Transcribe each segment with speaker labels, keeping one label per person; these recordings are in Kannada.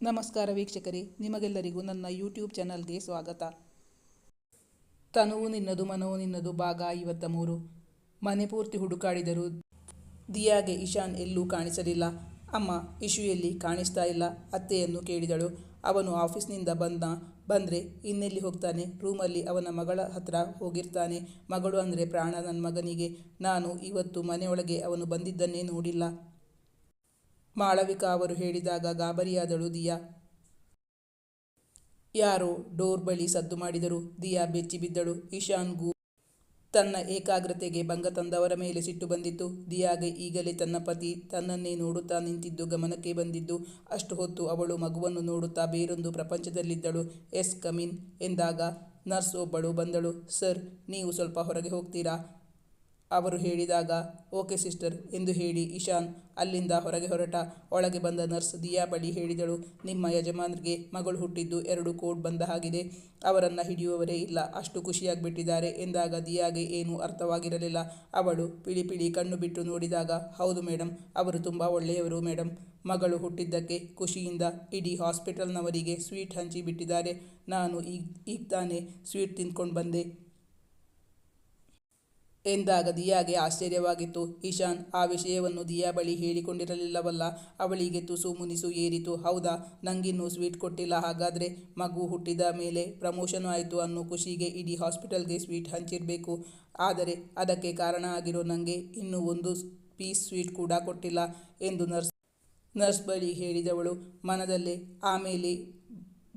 Speaker 1: ನಮಸ್ಕಾರ ವೀಕ್ಷಕರೇ, ನಿಮಗೆಲ್ಲರಿಗೂ ನನ್ನ ಯೂಟ್ಯೂಬ್ ಚಾನಲ್ಗೆ ಸ್ವಾಗತ. ತನುವು ನಿನ್ನದು, ಮನವು ನಿನ್ನದು ಭಾಗ ಐವತ್ತ ಮೂರು. ಮನೆ ಪೂರ್ತಿ ಹುಡುಕಾಡಿದರು ದಿಯಾಗೆ ಇಶಾನ್ ಎಲ್ಲೂ ಕಾಣಿಸಲಿಲ್ಲ. ಅಮ್ಮ ಇಶು ಎಲ್ಲಿ ಕಾಣಿಸ್ತಾ ಇಲ್ಲ, ಅತ್ತೆಯನ್ನು ಕೇಳಿದಳು. ಅವನು ಆಫೀಸ್ನಿಂದ ಬಂದ, ಬಂದರೆ ಇನ್ನೆಲ್ಲಿ ಹೋಗ್ತಾನೆ? ರೂಮಲ್ಲಿ ಅವನ ಮಗಳ ಹತ್ರ ಹೋಗಿರ್ತಾನೆ. ಮಗಳು ಅಂದರೆ ಪ್ರಾಣ ನನ್ನ ಮಗನಿಗೆ. ನಾನು ಇವತ್ತು ಮನೆಯೊಳಗೆ ಅವನು ಬಂದಿದ್ದನ್ನೇ ನೋಡಿಲ್ಲ. ಮಾಳವಿಕಾ ಅವರು ಹೇಳಿದಾಗ, ಗಾಬರಿಯಾದಳು ದಿಯಾ. ಯಾರೋ ಡೋರ್ ಬಳಿ ಸದ್ದು ಮಾಡಿದರು. ದಿಯಾ ಬೆಚ್ಚಿ ಬಿದ್ದಳು. ಇಶಾನ್ಗೂ ತನ್ನ ಏಕಾಗ್ರತೆಗೆ ಭಂಗ ತಂದವರ ಮೇಲೆ ಸಿಟ್ಟು ಬಂದಿತ್ತು. ದಿಯಾಗೆ ಈಗಲೇ ತನ್ನ ಪತಿ ತನ್ನನ್ನೇ ನೋಡುತ್ತಾ ನಿಂತಿದ್ದು ಗಮನಕ್ಕೆ ಬಂದಿದ್ದು. ಅಷ್ಟು ಹೊತ್ತು ಅವಳು ಮಗುವನ್ನು ನೋಡುತ್ತಾ ಬೇರೊಂದು ಪ್ರಪಂಚದಲ್ಲಿದ್ದಳು. ಎಸ್ ಕಮಿನ್ ಎಂದಾಗ ನರ್ಸ್ ಒಬ್ಬಳು ಬಂದಳು. ಸರ್, ನೀವು ಸ್ವಲ್ಪ ಹೊರಗೆ ಹೋಗ್ತೀರಾ? ಅವರು ಹೇಳಿದಾಗ, ಓಕೆ ಸಿಸ್ಟರ್ ಎಂದು ಹೇಳಿ ಇಶಾನ್ ಅಲ್ಲಿಂದ ಹೊರಗೆ ಹೊರಟ. ಒಳಗೆ ಬಂದ ನರ್ಸ್ ದಿಯಾ ಬಳಿ ಹೇಳಿದಳು, ನಿಮ್ಮ ಯಜಮಾನರಿಗೆ ಮಗಳು ಹುಟ್ಟಿದ್ದು ಎರಡು ಕೋಡ್ ಬಂದ ಹಾಗಿದೆ. ಅವರನ್ನು ಹಿಡಿಯುವವರೇ ಇಲ್ಲ. ಅಷ್ಟು ಖುಷಿಯಾಗಿಬಿಟ್ಟಿದ್ದಾರೆ ಎಂದಾಗ ದಿಯಾಗೆ ಏನೂ ಅರ್ಥವಾಗಿರಲಿಲ್ಲ. ಅವಳು ಪಿಳಿ ಪಿಳಿ ಕಣ್ಣು ಬಿಟ್ಟು ನೋಡಿದಾಗ, ಹೌದು ಮೇಡಮ್ ಅವರು ತುಂಬ ಒಳ್ಳೆಯವರು ಮೇಡಮ್ ಮಗಳು ಹುಟ್ಟಿದ್ದಕ್ಕೆ ಖುಷಿಯಿಂದ ಇಡೀ ಹಾಸ್ಪಿಟಲ್ನವರಿಗೆ ಸ್ವೀಟ್ ಹಂಚಿ ಬಿಟ್ಟಿದ್ದಾರೆ. ನಾನು ಈಗ ಈಗ ತಾನೇ ಸ್ವೀಟ್ ತಿಂದ್ಕೊಂಡು ಬಂದೆ. ಎಂದಾಗ ದಿಯಾಗೆ ಆಶ್ಚರ್ಯವಾಗಿತ್ತು. ಇಶಾನ್ ಆ ವಿಷಯವನ್ನು ದಿಯಾ ಬಳಿ ಹೇಳಿಕೊಂಡಿರಲಿಲ್ಲವಲ್ಲ. ಅವಳಿಗೆ ತುಸು ಮುನಿಸು ಏರಿತು. ಹೌದಾ, ನಂಗಿನ್ನೂ ಸ್ವೀಟ್ ಕೊಟ್ಟಿಲ್ಲ. ಹಾಗಾದರೆ ಮಗು ಹುಟ್ಟಿದ ಮೇಲೆ ಪ್ರಮೋಷನ್ ಆಯಿತು ಅನ್ನೋ ಖುಷಿಗೆ ಇಡೀ ಹಾಸ್ಪಿಟಲ್ಗೆ ಸ್ವೀಟ್ ಹಂಚಿರಬೇಕು. ಆದರೆ ಅದಕ್ಕೆ ಕಾರಣ ಆಗಿರೋ ನನಗೆ ಇನ್ನೂ ಒಂದು ಪೀಸ್ ಸ್ವೀಟ್ ಕೂಡ ಕೊಟ್ಟಿಲ್ಲ ಎಂದು ನರ್ಸ್ ನರ್ಸ್ ಬಳಿ ಹೇಳಿದವಳು. ಮನದಲ್ಲೇ ಆಮೇಲೆ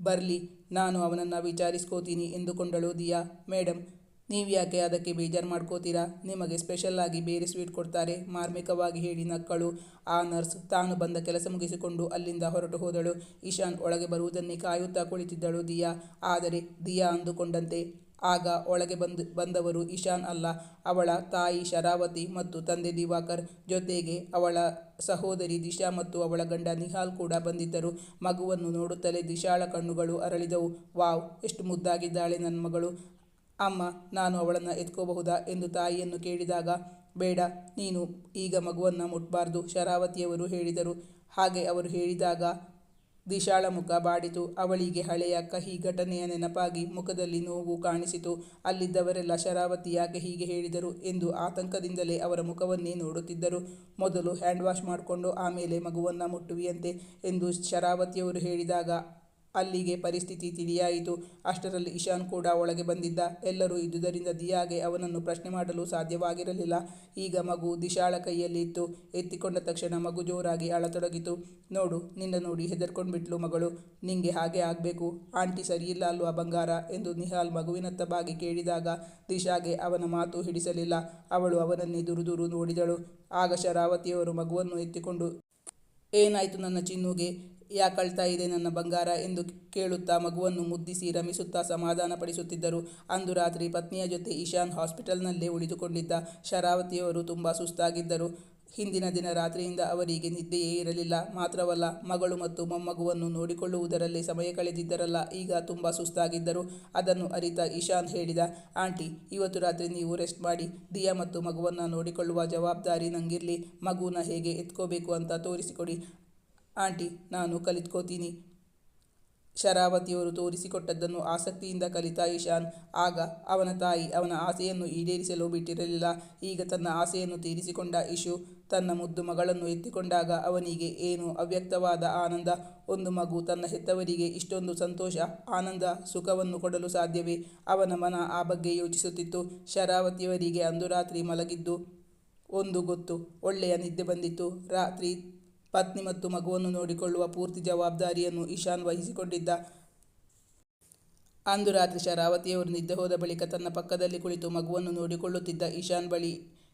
Speaker 1: ಬರಲಿ, ನಾನು ಅವನನ್ನು ವಿಚಾರಿಸ್ಕೋತೀನಿ ಎಂದುಕೊಂಡಳು ದಿಯಾ. ಮೇಡಮ್ ನೀವು ಯಾಕೆ ಅದಕ್ಕೆ ಬೇಜಾರು ಮಾಡ್ಕೋತೀರಾ? ನಿಮಗೆ ಸ್ಪೆಷಲ್ ಆಗಿ ಬೇರೆ ಸ್ವೀಟ್ ಕೊಡ್ತಾರೆ. ಮಾರ್ಮಿಕವಾಗಿ ಹೇಳಿ ನಕ್ಕಳು. ಆ ನರ್ಸ್ ತಾನು ಬಂದ ಕೆಲಸ ಮುಗಿಸಿಕೊಂಡು ಅಲ್ಲಿಂದ ಹೊರಟು ಹೋದಳು. ಇಶಾನ್ ಒಳಗೆ ಬರುವುದನ್ನೇ ಕಾಯುತ್ತಾ ಕುಳಿತಿದ್ದಳು ದಿಯಾ. ಆದರೆ ದಿಯಾ ಅಂದುಕೊಂಡಂತೆ. ಆಗ ಒಳಗೆ ಬಂದು, ಬಂದವರು ಇಶಾನ್ ಅಲ್ಲ, ಅವಳ ತಾಯಿ ಶರಾವತಿ ಮತ್ತು ತಂದೆ ದಿವಾಕರ್. ಜೊತೆಗೆ ಅವಳ ಸಹೋದರಿ ದಿಶಾ ಮತ್ತು ಅವಳ ಗಂಡ ನಿಹಾಲ್ ಕೂಡ ಬಂದಿದ್ದರು. ಮಗುವನ್ನು ನೋಡುತ್ತಲೇ ದಿಶಾಳ ಕಣ್ಣುಗಳು ಅರಳಿದವು. ವಾವ್, ಎಷ್ಟು ಮುದ್ದಾಗಿದ್ದಾಳೆ ನನ್ನ ಮಗಳು. ಅಮ್ಮ, ನಾನು ಅವಳನ್ನು ಎತ್ಕೋಬಹುದಾ ಎಂದು ತಾಯಿಯನ್ನು ಕೇಳಿದಾಗ, ಬೇಡ, ನೀನು ಈಗ ಮಗುವನ್ನು ಮುಟ್ಬಾರ್ದು, ಶರಾವತಿಯವರು ಹೇಳಿದರು. ಹಾಗೆ ಅವರು ಹೇಳಿದಾಗ ದಿಶಾಳ ಮುಖ ಬಾಡಿತು. ಅವಳಿಗೆ ಹಳೆಯ ಕಹಿ ಘಟನೆಯ ನೆನಪಾಗಿ ಮುಖದಲ್ಲಿ ನೋವು ಕಾಣಿಸಿತು. ಅಲ್ಲಿದ್ದವರೆಲ್ಲ ಶರಾವತಿ ಯಾಕೆ ಹೀಗೆ ಹೇಳಿದರು ಎಂದು ಆತಂಕದಿಂದಲೇ ಅವರ ಮುಖವನ್ನೇ ನೋಡುತ್ತಿದ್ದರು. ಮೊದಲು ಹ್ಯಾಂಡ್ ವಾಶ್ ಮಾಡಿಕೊಂಡು, ಆಮೇಲೆ ಮಗುವನ್ನು ಮುಟ್ಟುವಿಯಂತೆ ಎಂದು ಶರಾವತಿಯವರು ಹೇಳಿದಾಗ ಅಲ್ಲಿಗೆ ಪರಿಸ್ಥಿತಿ ತಿಳಿಯಾಯಿತು. ಅಷ್ಟರಲ್ಲಿ ಇಶಾನ್ ಕೂಡ ಒಳಗೆ ಬಂದಿದ್ದ. ಎಲ್ಲರೂ ಇದ್ದುದರಿಂದ ದಿಯಾಗೆ ಅವನನ್ನು ಪ್ರಶ್ನೆ ಮಾಡಲು ಸಾಧ್ಯವಾಗಿರಲಿಲ್ಲ. ಈಗ ಮಗು ದಿಶಾಳ ಕೈಯಲ್ಲಿ ಇತ್ತು. ಎತ್ತಿಕೊಂಡ ತಕ್ಷಣ ಮಗು ಜೋರಾಗಿ ಅಳತೊಡಗಿತು. ನೋಡು, ನಿನ್ನ ನೋಡಿ ಹೆದರ್ಕೊಂಡ್ಬಿಟ್ಲು ಮಗಳು. ನಿಂಗೆ ಹಾಗೆ ಆಗಬೇಕು. ಆಂಟಿ ಸರಿಯಿಲ್ಲ ಅಲ್ವಾ ಬಂಗಾರ? ಎಂದು ನಿಹಾಲ್ ಮಗುವಿನತ್ತ ಬಾಗಿ ಕೇಳಿದಾಗ ದಿಶಾಗೆ ಅವನ ಮಾತು ಹಿಡಿಸಲಿಲ್ಲ. ಅವಳು ಅವನನ್ನೇ ದುರುದುರು ನೋಡಿದಳು. ಆಗ ಶರಾವತಿಯವರು ಮಗುವನ್ನು ಎತ್ತಿಕೊಂಡು, ಏನಾಯಿತು ನನ್ನ ಚಿನ್ನುಗೆ? ಯಾಕಳ್ತಾ ಇದೆ ನನ್ನ ಬಂಗಾರ ಎಂದು ಕೇಳುತ್ತಾ ಮಗುವನ್ನು ಮುದ್ದಿಸಿ ರಮಿಸುತ್ತಾ ಸಮಾಧಾನಪಡಿಸುತ್ತಿದ್ದರು. ಅಂದು ರಾತ್ರಿ ಪತ್ನಿಯ ಜೊತೆ ಇಶಾನ್ ಹಾಸ್ಪಿಟಲ್ನಲ್ಲೇ ಉಳಿದುಕೊಂಡಿದ್ದ ಶರಾವತಿಯವರು ತುಂಬ ಸುಸ್ತಾಗಿದ್ದರು. ಹಿಂದಿನ ದಿನ ರಾತ್ರಿಯಿಂದ ಅವರಿಗೆ ನಿದ್ದೆಯೇ ಇರಲಿಲ್ಲ. ಮಾತ್ರವಲ್ಲ, ಮಗಳು ಮತ್ತು ಮೊಮ್ಮಗುವನ್ನು ನೋಡಿಕೊಳ್ಳುವುದರಲ್ಲಿ ಸಮಯ ಕಳೆದಿದ್ದರಲ್ಲ, ಈಗ ತುಂಬ ಸುಸ್ತಾಗಿದ್ದರು. ಅದನ್ನು ಅರಿತ ಇಶಾನ್ ಹೇಳಿದ, ಆಂಟಿ, ಇವತ್ತು ರಾತ್ರಿ ನೀವು ರೆಸ್ಟ್ ಮಾಡಿ. ದಿಯಾ ಮತ್ತು ಮಗುವನ್ನು ನೋಡಿಕೊಳ್ಳುವ ಜವಾಬ್ದಾರಿ ನಂಗಿರಲಿ. ಮಗುನ ಹೇಗೆ ಎತ್ಕೋಬೇಕು ಅಂತ ತೋರಿಸಿಕೊಡಿ. ಆಂಟಿ, ನಾನು ಕಲಿತ್ಕೋತೀನಿ. ಶರಾವತಿಯವರು ತೋರಿಸಿಕೊಟ್ಟದ್ದನ್ನು ಆಸಕ್ತಿಯಿಂದ ಕಲಿತ ಇಶಾನ್ ಆಗ ಅವನ ತಾಯಿ ಅವನ ಆಸೆಯನ್ನು ಈಡೇರಿಸಲು ಬಿಟ್ಟಿರಲಿಲ್ಲ. ಈಗ ತನ್ನ ಆಸೆಯನ್ನು ತೀರಿಸಿಕೊಂಡ ಇಶು ತನ್ನ ಮುದ್ದು ಮಗಳನ್ನು ಎತ್ತಿಕೊಂಡಾಗ ಅವನಿಗೆ ಏನು ಅವ್ಯಕ್ತವಾದ ಆನಂದ? ಒಂದು ಮಗು ತನ್ನ ಹೆತ್ತವರಿಗೆ ಇಷ್ಟೊಂದು ಸಂತೋಷ, ಆನಂದ, ಸುಖವನ್ನು ಕೊಡಲು ಸಾಧ್ಯವೇ? ಅವನ ಮನ ಆ ಬಗ್ಗೆ ಯೋಚಿಸುತ್ತಿತ್ತು. ಶರಾವತಿಯವರಿಗೆ ಅಂದು ರಾತ್ರಿ ಮಲಗಿದ್ದು, ಒಂದು ಗೊತ್ತು, ಒಳ್ಳೆಯ ನಿದ್ದೆ ಬಂದಿತ್ತು. ರಾತ್ರಿ ಪತ್ನಿ ಮತ್ತು ಮಗುವನ್ನು ನೋಡಿಕೊಳ್ಳುವ ಪೂರ್ತಿ ಜವಾಬ್ದಾರಿಯನ್ನು ಇಶಾನ್ ವಹಿಸಿಕೊಂಡಿದ್ದ. ಅಂದು ರಾತ್ರಿ ಶರಾವತಿಯವರು ನಿದ್ದೆ ಹೋದ ಬಳಿಕ ತನ್ನ ಪಕ್ಕದಲ್ಲಿ ಕುಳಿತು ಮಗುವನ್ನು ನೋಡಿಕೊಳ್ಳುತ್ತಿದ್ದ ಇಶಾನ್ ಬಳಿ,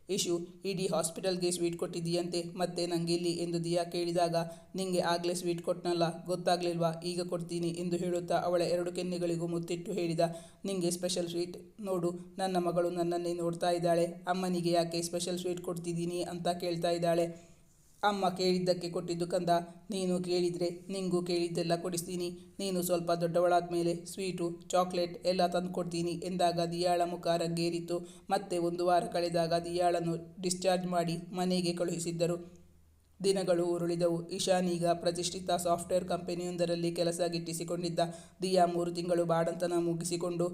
Speaker 1: ಇಶು, ಇಡೀ ಹಾಸ್ಪಿಟಲ್ಗೆ ಸ್ವೀಟ್ ಕೊಟ್ಟಿದ್ದೀಯಂತೆ, ಮತ್ತೆ ಇಲ್ಲಿ ಎಂದು ದಿಯಾ ಕೇಳಿದಾಗ, ನಿಂಗೆ ಆಗಲೇ ಸ್ವೀಟ್ ಕೊಟ್ಟನಲ್ಲ ಗೊತ್ತಾಗ್ಲಿಲ್ವಾ? ಈಗ ಕೊಡ್ತೀನಿ ಎಂದು ಹೇಳುತ್ತಾ ಅವಳ ಎರಡು ಕೆನ್ನೆಗಳಿಗೂ ಮುತ್ತಿಟ್ಟು ಹೇಳಿದ. ನಿಂಗೆ ಸ್ಪೆಷಲ್ ಸ್ವೀಟ್? ನೋಡು, ನನ್ನ ಮಗಳು ನನ್ನನ್ನೇ ನೋಡ್ತಾ ಇದ್ದಾಳೆ. ಅಮ್ಮನಿಗೆ ಯಾಕೆ ಸ್ಪೆಷಲ್ ಸ್ವೀಟ್ ಕೊಡ್ತಿದ್ದೀನಿ? ಅಂತ ಕೇಳ್ತಾ ಇದ್ದಾಳೆ. ಅಮ್ಮ ಕೇಳಿದ್ದಕ್ಕೆ ಕೊಟ್ಟಿದ್ದು ಕಂದ. ನೀನು ಕೇಳಿದರೆ ನಿಂಗೂ ಕೇಳಿದ್ದೆಲ್ಲ ಕೊಡಿಸ್ತೀನಿ. ನೀನು ಸ್ವಲ್ಪ ದೊಡ್ಡವಳಾದ ಮೇಲೆ ಸ್ವೀಟು, ಚಾಕ್ಲೇಟ್ ಎಲ್ಲ ತಂದು ಕೊಡ್ತೀನಿ ಎಂದಾಗ ದಿಯಾಳ ಮುಖ ರಂಗೇರಿತು. ಮತ್ತೆ ಒಂದು ವಾರ ಕಳೆದಾಗ ದಿಯಾಳನ್ನು ಡಿಸ್ಚಾರ್ಜ್ ಮಾಡಿ ಮನೆಗೆ ಕಳುಹಿಸಿದ್ದರು. ದಿನಗಳು ಉರುಳಿದವು. ಇಶಾನ್ ಈಗ ಪ್ರತಿಷ್ಠಿತ ಸಾಫ್ಟ್ವೇರ್ ಕಂಪನಿಯೊಂದರಲ್ಲಿ ಕೆಲಸ ಗಿಟ್ಟಿಸಿಕೊಂಡಿದ್ದ. ದಿಯಾ ಮೂರು ತಿಂಗಳು ಬಾಡಂತನ ಮುಗಿಸಿಕೊಂಡು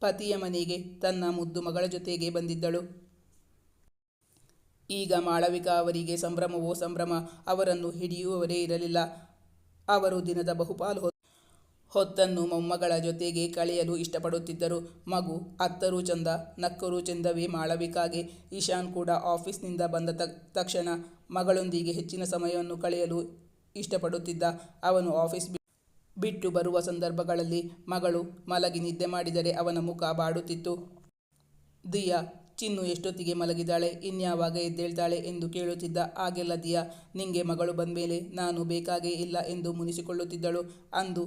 Speaker 1: ಪತಿಯ ಮನೆಗೆ ತನ್ನ ಮುದ್ದು ಮಗಳ ಜೊತೆಗೆ ಬಂದಿದ್ದಳು. ಈಗ ಮಾಳವಿಕಾ ಅವರಿಗೆ ಸಂಭ್ರಮವೋ ಸಂಭ್ರಮ, ಅವರನ್ನು ಹಿಡಿಯುವವರೇ ಇರಲಿಲ್ಲ. ಅವರು ದಿನದ ಬಹುಪಾಲು ಹೊತ್ತು ಹೊತ್ತನ್ನು ಮೊಮ್ಮಗಳ ಜೊತೆಗೆ ಕಳೆಯಲು ಇಷ್ಟಪಡುತ್ತಿದ್ದರು. ಮಗು ಅತ್ತರೂ ಚಂದ, ನಕ್ಕರೂ ಚಂದವೇ ಮಾಳವಿಕಾಗೆ. ಈಶಾನ್ ಕೂಡ ಆಫೀಸ್ನಿಂದ ಬಂದ ತಕ್ಷಣ ಮಗಳೊಂದಿಗೆ ಹೆಚ್ಚಿನ ಸಮಯವನ್ನು ಕಳೆಯಲು ಇಷ್ಟಪಡುತ್ತಿದ್ದ ಅವನು ಆಫೀಸ್ ಬಿಟ್ಟು ಬರುವ ಸಂದರ್ಭಗಳಲ್ಲಿ ಮಗಳು ಮಲಗಿ ನಿದ್ದೆ ಮಾಡಿದರೆ ಅವನ ಮುಖ ಬಾಡುತ್ತಿತ್ತು. ದಿಯಾ ಚಿನ್ನು ಎಷ್ಟೊತ್ತಿಗೆ ಮಲಗಿದಾಳೆ ಇನ್ಯಾವಾಗ ಎದ್ದೇಳ್ತಾಳೆ ಎಂದು ಕೇಳುತ್ತಿದ್ದ ಆಗೆಲ್ಲ ದಿಯಾ, ನಿಂಗೆ ಮಗಳು ಬಂದಮೇಲೆ ನಾನು ಬೇಕಾಗೇ ಇಲ್ಲ ಎಂದು ಮುನಿಸಿಕೊಳ್ಳುತ್ತಿದ್ದಳು. ಅಂದು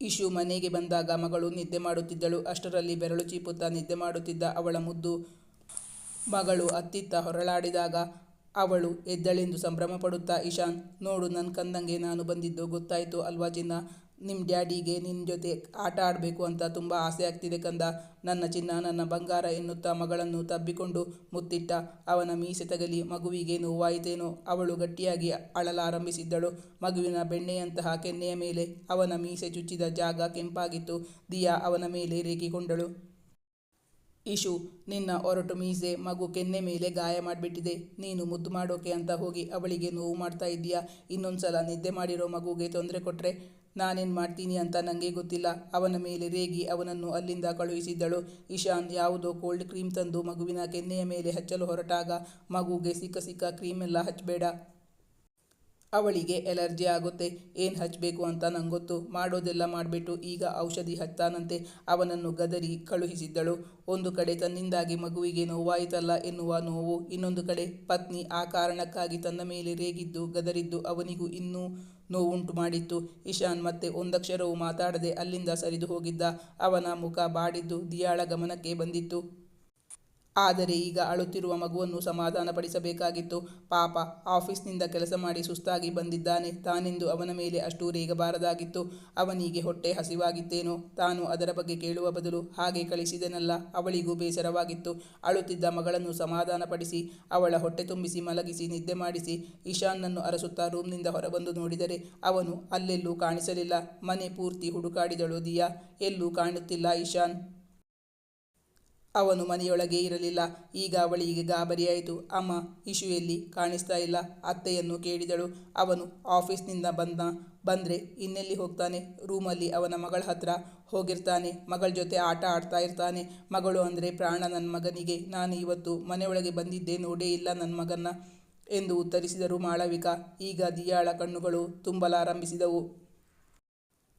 Speaker 1: ಇಶು ಮನೆಗೆ ಬಂದಾಗ ಮಗಳು ನಿದ್ದೆ ಮಾಡುತ್ತಿದ್ದಳು. ಅಷ್ಟರಲ್ಲಿ ಬೆರಳು ಚೀಪುತ್ತಾ ನಿದ್ದೆ ಮಾಡುತ್ತಿದ್ದ ಅವಳ ಮುದ್ದು ಮಗಳು ಅತ್ತಿತ್ತ ಹೊರಳಾಡಿದಾಗ ಅವಳು ಎದ್ದಳೆಂದು ಸಂಭ್ರಮ ಪಡುತ್ತಾ ಇಶಾನ್, ನೋಡು ನನ್ನ ಕಂದಂಗೆ ನಾನು ಬಂದಿದ್ದು ಗೊತ್ತಾಯಿತು ಅಲ್ವಾ ಚಿನ್ನ? ನಿಮ್ಮ ಡ್ಯಾಡಿಗೆ ನಿನ್ನ ಜೊತೆ ಆಟ ಆಡಬೇಕು ಅಂತ ತುಂಬ ಆಸೆ ಆಗ್ತಿದೆ ಕಂದ. ನನ್ನ ಚಿನ್ನ, ನನ್ನ ಬಂಗಾರ ಎನ್ನುತ್ತಾ ಮಗಳನ್ನು ತಬ್ಬಿಕೊಂಡು ಮುತ್ತಿಟ್ಟ ಅವನ ಮೀಸೆ ತಗಲಿ ಮಗುವಿಗೆ ನೋವಾಯಿತೇನೋ ಅವಳು ಗಟ್ಟಿಯಾಗಿ ಅಳಲಾರಂಭಿಸಿದ್ದಳು. ಮಗುವಿನ ಬೆಣ್ಣೆಯಂತಹ ಕೆನ್ನೆಯ ಮೇಲೆ ಅವನ ಮೀಸೆ ಚುಚ್ಚಿದ ಜಾಗ ಕೆಂಪಾಗಿತ್ತು. ದಿಯಾ ಅವನ ಮೇಲೆ ರೇಗಿಕೊಂಡಳು. ಇಶು, ನಿನ್ನ ಒರಟು ಮೀಸೆ ಮಗು ಕೆನ್ನೆ ಮೇಲೆ ಗಾಯ ಮಾಡಿಬಿಟ್ಟಿದೆ. ನೀನು ಮುದ್ದು ಮಾಡೋಕೆ ಅಂತ ಹೋಗಿ ಅವಳಿಗೆ ನೋವು ಮಾಡ್ತಾ ಇದ್ದೀಯಾ? ಇನ್ನೊಂದ್ಸಲ ನಿದ್ದೆ ಮಾಡಿರೋ ಮಗುಗೆ ತೊಂದರೆ ಕೊಟ್ಟರೆ ನಾನೇನು ಮಾಡ್ತೀನಿ ಅಂತ ನನಗೆ ಗೊತ್ತಿಲ್ಲ. ಅವನ ಮೇಲೆ ರೇಗಿ ಅವನನ್ನು ಅಲ್ಲಿಂದ ಕಳುಹಿಸಿದ್ದಳು. ಇಶಾನ್ ಯಾವುದೋ ಕೋಲ್ಡ್ ಕ್ರೀಮ್ ತಂದು ಮಗುವಿನ ಕೆನ್ನೆಯ ಮೇಲೆ ಹಚ್ಚಲು ಹೊರಟಾಗ ಮಗುಗೆ ಸಿಕ್ಕ ಸಿಕ್ಕ ಕ್ರೀಮೆಲ್ಲ ಹಚ್ಚಬೇಡ ಅವಳಿಗೆ ಎಲರ್ಜಿ ಆಗುತ್ತೆ. ಏನು ಹಚ್ಚಬೇಕು ಅಂತ ನಂಗೊತ್ತು. ಮಾಡೋದೆಲ್ಲ ಮಾಡಿಬಿಟ್ಟು ಈಗ ಔಷಧಿ ಹಚ್ತಾನಂತೆ. ಅವನನ್ನು ಗದರಿ ಕಳುಹಿಸಿದ್ದಳು. ಒಂದು ಕಡೆ ತನ್ನಿಂದಾಗಿ ಮಗುವಿಗೆ ನೋವಾಯಿತಲ್ಲ ಎನ್ನುವ ನೋವು, ಇನ್ನೊಂದು ಕಡೆ ಪತ್ನಿ ಆ ಕಾರಣಕ್ಕಾಗಿ ತನ್ನ ಮೇಲೆ ರೇಗಿದ್ದು ಗದರಿದ್ದು ಅವನಿಗೂ ಇನ್ನೂ ನೋವುಂಟು ಮಾಡಿತ್ತು. ಇಶಾನ್ ಮತ್ತೆ ಒಂದಕ್ಷರವೂ ಮಾತಾಡದೆ ಅಲ್ಲಿಂದ ಸರಿದು ಹೋಗಿದ್ದ. ಅವನ ಮುಖ ಬಾಡಿದ್ದು, ದಿಯಾಳ ಗಮನಕ್ಕೆ ಬಂದಿತ್ತು. ಆದರೆ ಈಗ ಅಳುತ್ತಿರುವ ಮಗುವನ್ನು ಸಮಾಧಾನಪಡಿಸಬೇಕಾಗಿತ್ತು. ಪಾಪ, ಆಫೀಸ್ನಿಂದ ಕೆಲಸ ಮಾಡಿ ಸುಸ್ತಾಗಿ ಬಂದಿದ್ದಾನೆ. ತಾನೆಂದು ಅವನ ಮೇಲೆ ಅಷ್ಟು ರೇಗಬಾರದಾಗಿತ್ತು. ಅವನಿಗೆ ಹೊಟ್ಟೆ ಹಸಿವಾಗಿತ್ತೇನೋ. ತಾನು ಅದರ ಬಗ್ಗೆ ಕೇಳುವ ಬದಲು ಹಾಗೆ ಕಳಿಸಿದನಲ್ಲ. ಅವಳಿಗೂ ಬೇಸರವಾಗಿತ್ತು. ಅಳುತ್ತಿದ್ದ ಮಗಳನ್ನು ಸಮಾಧಾನಪಡಿಸಿ, ಅವಳ ಹೊಟ್ಟೆ ತುಂಬಿಸಿ ಮಲಗಿಸಿ, ನಿದ್ದೆ ಮಾಡಿಸಿ ಇಶಾನ್ನನ್ನು ಅರಸುತ್ತಾ ರೂಮ್ನಿಂದ ಹೊರಬಂದು ನೋಡಿದರೆ ಅವನು ಅಲ್ಲೆಲ್ಲೂ ಕಾಣಿಸಲಿಲ್ಲ. ಮನೆ ಪೂರ್ತಿ ಹುಡುಕಾಡಿದಳು ದಿಯಾ. ಎಲ್ಲೂ ಕಾಣುತ್ತಿಲ್ಲ ಇಶಾನ್. ಅವನು ಮನೆಯೊಳಗೆ ಇರಲಿಲ್ಲ. ಈಗ ಅವಳಿಗೆ ಗಾಬರಿಯಾಯಿತು. ಅಮ್ಮ ಇಶು ಎಲ್ಲಿ ಕಾಣಿಸ್ತಾ ಇಲ್ಲ. ಅತ್ತೆಯನ್ನು ಕೇಳಿದಳು. ಅವನು ಆಫೀಸ್ನಿಂದ ಬಂದ. ಬಂದರೆ ಇನ್ನೆಲ್ಲಿ ಹೋಗ್ತಾನೆ? ರೂಮಲ್ಲಿ ಅವನ ಮಗಳ ಹತ್ರ ಹೋಗಿರ್ತಾನೆ. ಮಗಳ ಜೊತೆ ಆಟ ಆಡ್ತಾ ಇರ್ತಾನೆ. ಮಗಳು ಅಂದರೆ ಪ್ರಾಣ ನನ್ನ ಮಗನಿಗೆ. ನಾನು ಇವತ್ತು ಮನೆಯೊಳಗೆ ಬಂದಿದ್ದೆ ನೋಡೇ ಇಲ್ಲ ನನ್ನ ಮಗನ ಎಂದು ಉತ್ತರಿಸಿದರು ಮಾಳವಿಕಾ. ಈಗ ದಿಯಾಳ ಕಣ್ಣುಗಳು ತುಂಬಲಾರಂಭಿಸಿದವು.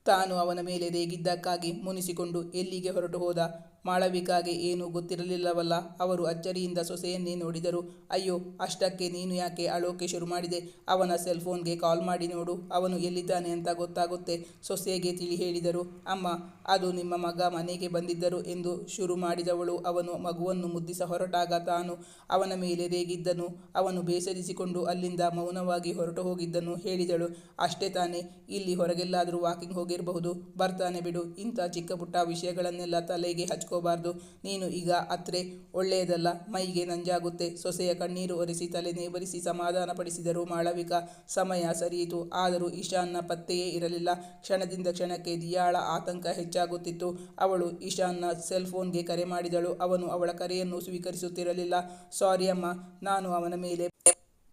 Speaker 1: ತಾನು ಅವನ ಮೇಲೆ ರೇಗಿದ್ದಕ್ಕಾಗಿ ಮುನಿಸಿಕೊಂಡು ಎಲ್ಲಿಗೆ ಹೊರಟು ಹೋದ? ಮಾಳವಿಕಾಗೆ ಏನೂ ಗೊತ್ತಿರಲಿಲ್ಲವಲ್ಲ. ಅವರು ಅಚ್ಚರಿಯಿಂದ ಸೊಸೆಯನ್ನೇ ನೋಡಿದರು. ಅಯ್ಯೋ, ಅಷ್ಟಕ್ಕೆ ನೀನು ಯಾಕೆ ಅಳೋಕೆ ಶುರು ಮಾಡಿದೆ? ಅವನ ಸೆಲ್ಫೋನ್ಗೆ ಕಾಲ್ ಮಾಡಿ ನೋಡು. ಅವನು ಎಲ್ಲಿದ್ದಾನೆ ಅಂತ ಗೊತ್ತಾಗುತ್ತೆ, ಸೊಸೆಗೆ ತಿಳಿ ಹೇಳಿದರು. ಅಮ್ಮ, ಅದು ನಿಮ್ಮ ಮಗ ಮನೆಗೆ ಬಂದಿದ್ದರು ಎಂದು ಶುರು ಮಾಡಿದವಳು. ಅವನು ಮಗುವನ್ನು ಮುದ್ದಿಸ ಹೊರಟಾಗ ತಾನು ಅವನ ಮೇಲೆ ರೇಗಿದ್ದನು. ಅವನು ಬೇಸರಿಸಿಕೊಂಡು ಅಲ್ಲಿಂದ ಮೌನವಾಗಿ ಹೊರಟು ಹೋಗಿದ್ದನು. ಹೇಳಿದಳು, ಅಷ್ಟೇ ತಾನೇ, ಇಲ್ಲಿ ಹೊರಗೆಲ್ಲಾದರೂ ವಾಕಿಂಗ್ ಹೋಗಿರಬಹುದು. ಬರ್ತಾನೆ ಬಿಡು. ಇಂಥ ಚಿಕ್ಕ ಪುಟ್ಟ ವಿಷಯಗಳನ್ನೆಲ್ಲ ತಲೆಗೆ ಹಚ್ಕೋಬಾರ್ದು ನೀನು ಈಗ ಅತ್ರೆ ಒಳ್ಳೆಯದಲ್ಲ. ಮೈಗೆ ನಂಜಾಗುತ್ತೆ. ಸೊಸೆಯ ಕಣ್ಣೀರು ಒರೆಸಿ ತಲೆ ನೇವರಿಸಿ ಸಮಾಧಾನಪಡಿಸಿದರು ಮಾಳವಿಕ. ಸಮಯ ಸರಿಯಿತು. ಆದರೂ ಈಶಾನ್ನ ಪತ್ತೆಯೇ ಇರಲಿಲ್ಲ. ಕ್ಷಣದಿಂದ ಕ್ಷಣಕ್ಕೆ ದಿಯಾಳ ಆತಂಕ ಹೆಚ್ಚಾಗುತ್ತಿತ್ತು. ಅವಳು ಈಶಾನ್ನ ಸೆಲ್ ಫೋನ್ಗೆ ಕರೆ ಮಾಡಿದಳು. ಅವನು ಅವಳ ಕರೆಯನ್ನು ಸ್ವೀಕರಿಸುತ್ತಿರಲಿಲ್ಲ. ಸಾರಿ ಅಮ್ಮ. ನಾನು ಅವನ ಮೇಲೆ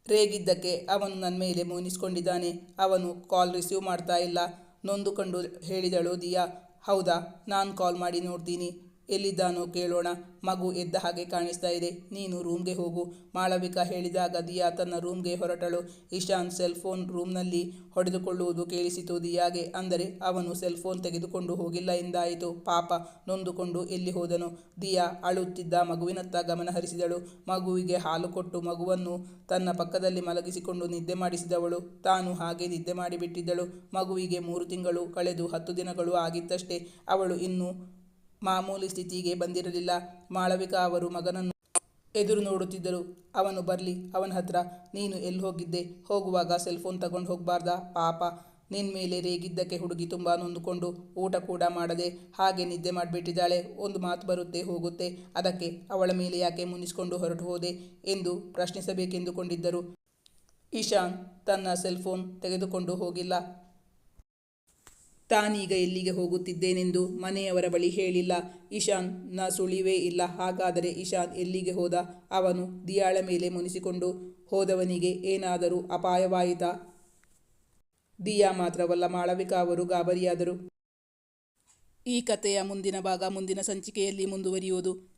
Speaker 1: ರೇಗಿದ್ದಕ್ಕೆ ಅವನು ನನ್ನ ಮೇಲೆ ಮುನಿಸ್ಕೊಂಡಿದ್ದಾನೆ. ಅವನು ಕಾಲ್ ರಿಸೀವ್ ಮಾಡ್ತಾ ಇಲ್ಲ. ನೊಂದುಕೊಂಡು ಹೇಳಿದಳು ದಿಯಾ. ಹೌದಾ? ನಾನು ಕಾಲ್ ಮಾಡಿ ನೋಡ್ತೀನಿ. ಎಲ್ಲಿದ್ದಾನೋ ಕೇಳೋಣ. ಮಗು ಎದ್ದ ಹಾಗೆ ಕಾಣಿಸ್ತಾ ಇದೆ. ನೀನು ರೂಮ್ಗೆ ಹೋಗು. ಮಾಳವಿಕಾ ಹೇಳಿದಾಗ ದಿಯಾ ತನ್ನ ರೂಮ್ಗೆ ಹೊರಟಳು. ಇಶಾನ್ ಸೆಲ್ ಫೋನ್ ರೂಮ್ನಲ್ಲಿ ಹೊಡೆದುಕೊಳ್ಳುವುದು ಕೇಳಿಸಿತು ದಿಯಾಗೆ. ಅಂದರೆ ಅವನು ಸೆಲ್ ಫೋನ್ ತೆಗೆದುಕೊಂಡು ಹೋಗಿಲ್ಲ ಎಂದಾಯಿತು. ಪಾಪ, ನೊಂದುಕೊಂಡು ಎಲ್ಲಿ ಹೋದನು? ದಿಯಾ ಅಳುತ್ತಿದ್ದ ಮಗುವಿನತ್ತ ಗಮನ ಹರಿಸಿದಳು. ಮಗುವಿಗೆ ಹಾಲು ಕೊಟ್ಟು ಮಗುವನ್ನು ತನ್ನ ಪಕ್ಕದಲ್ಲಿ ಮಲಗಿಸಿಕೊಂಡು ನಿದ್ದೆ ಮಾಡಿಸಿದವಳು. ತಾನು ಹಾಗೆ ನಿದ್ದೆ ಮಾಡಿಬಿಟ್ಟಿದ್ದಳು. ಮಗುವಿಗೆ ಮೂರು ತಿಂಗಳು ಕಳೆದು ಹತ್ತು ದಿನಗಳು ಆಗಿತ್ತಷ್ಟೇ. ಅವಳು ಇನ್ನೂ ಮಾಮೂಲಿ ಸ್ಥಿತಿಗೆ ಬಂದಿರಲಿಲ್ಲ. ಮಾಳವಿಕಾ ಅವರು ಮಗನನ್ನು ಎದುರು ನೋಡುತ್ತಿದ್ದರು. ಅವನು ಬರಲಿ, ಅವನ ಹತ್ರ ನೀನು ಎಲ್ಲಿ ಹೋಗಿದ್ದೆ? ಹೋಗುವಾಗ ಸೆಲ್ಫೋನ್ ತಗೊಂಡು ಹೋಗಬಾರ್ದ? ಪಾಪ ನಿನ್ನ ಮೇಲೆ ರೇಗಿದ್ದಕ್ಕೆ ಹುಡುಗಿ ತುಂಬ ನೊಂದುಕೊಂಡು ಊಟ ಕೂಡ ಮಾಡದೆ ಹಾಗೆ ನಿದ್ದೆ ಮಾಡಿಬಿಟ್ಟಿದ್ದಾಳೆ. ಒಂದು ಮಾತು ಬರುತ್ತೆ, ಹೋಗುತ್ತೆ. ಅದಕ್ಕೆ ಅವಳ ಮೇಲೆ ಯಾಕೆ ಮುನಿಸ್ಕೊಂಡು ಹೊರಟು ಹೋದೆ ಎಂದು ಪ್ರಶ್ನಿಸಬೇಕೆಂದುಕೊಂಡಿದ್ದರು. ಇಶಾನ್ ತನ್ನ ಸೆಲ್ಫೋನ್ ತೆಗೆದುಕೊಂಡು ಹೋಗಿಲ್ಲ. ತಾನೀಗ ಎಲ್ಲಿಗೆ ಹೋಗುತ್ತಿದ್ದೇನೆಂದು ಮನೆಯವರ ಬಳಿ ಹೇಳಿಲ್ಲ. ಇಶಾನ್ನ ಸುಳಿವೇ ಇಲ್ಲ. ಹಾಗಾದರೆ ಇಶಾನ್ ಎಲ್ಲಿಗೆ ಹೋದ? ಅವನು ದಿಯಾಳ ಮೇಲೆ ಮುನಿಸಿಕೊಂಡು ಹೋದವನಿಗೆ ಏನಾದರೂ ಅಪಾಯವಾಯಿತಾ? ದಿಯಾ ಮಾತ್ರವಲ್ಲ, ಮಾಳವಿಕಾ ಅವರು ಗಾಬರಿಯಾದರು. ಈ ಕಥೆಯ ಮುಂದಿನ ಭಾಗ ಮುಂದಿನ ಸಂಚಿಕೆಯಲ್ಲಿ ಮುಂದುವರಿಯುವುದು.